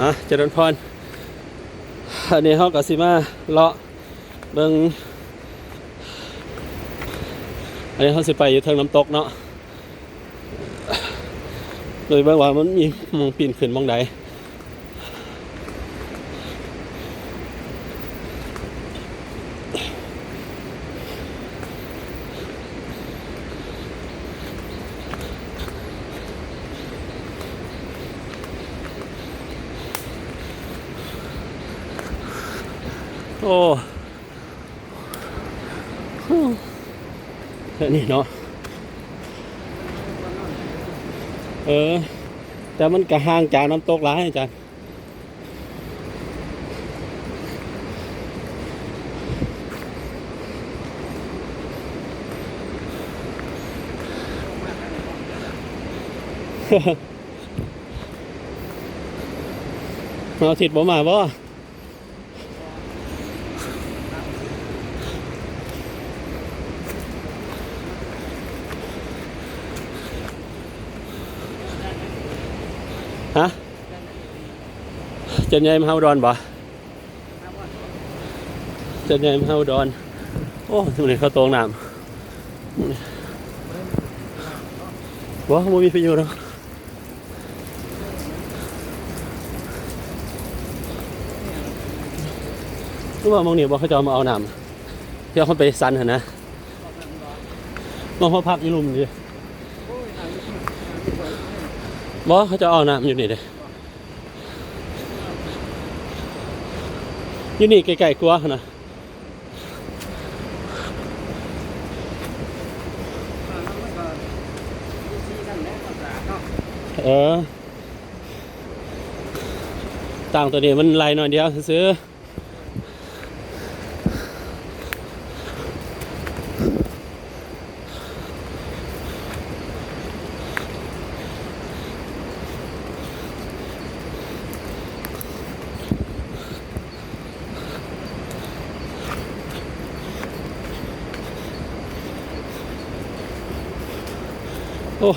อะเจริญพรอันนี้เขากับซิมาเลาะเบิงอันนี้เขาสิไปอยู่เทิงน้ำตกเนาะโดยเบิ่งว่ามันมีมองปีนขึ้นมองใด โอ้อันนี้เนาะ เออ แต่มันก็ห่างจากน้ำตกหลายอาจารย์เอาทิดบ่มาบ่ ฮะเจนใหญ่มหาอุดรบ่เจนใหญ่มหาอุดรโอ้ทุกนี่เขาตรงน้ำบ่บ่มีประโยชน์หรอกรู้ว่ามองนี่บอกเขาจะมาเอาน้ำเที่เอาเขาไปซันเหรอนะมองเขาพักอยู่ลุมดิ บอเขาจะเอาน้ำอยู่นี่เลยอยู่นี่ไกลๆกลัวนะเออต่างตัวนี้มันลายหน่อยเดียวซื้อ โอ้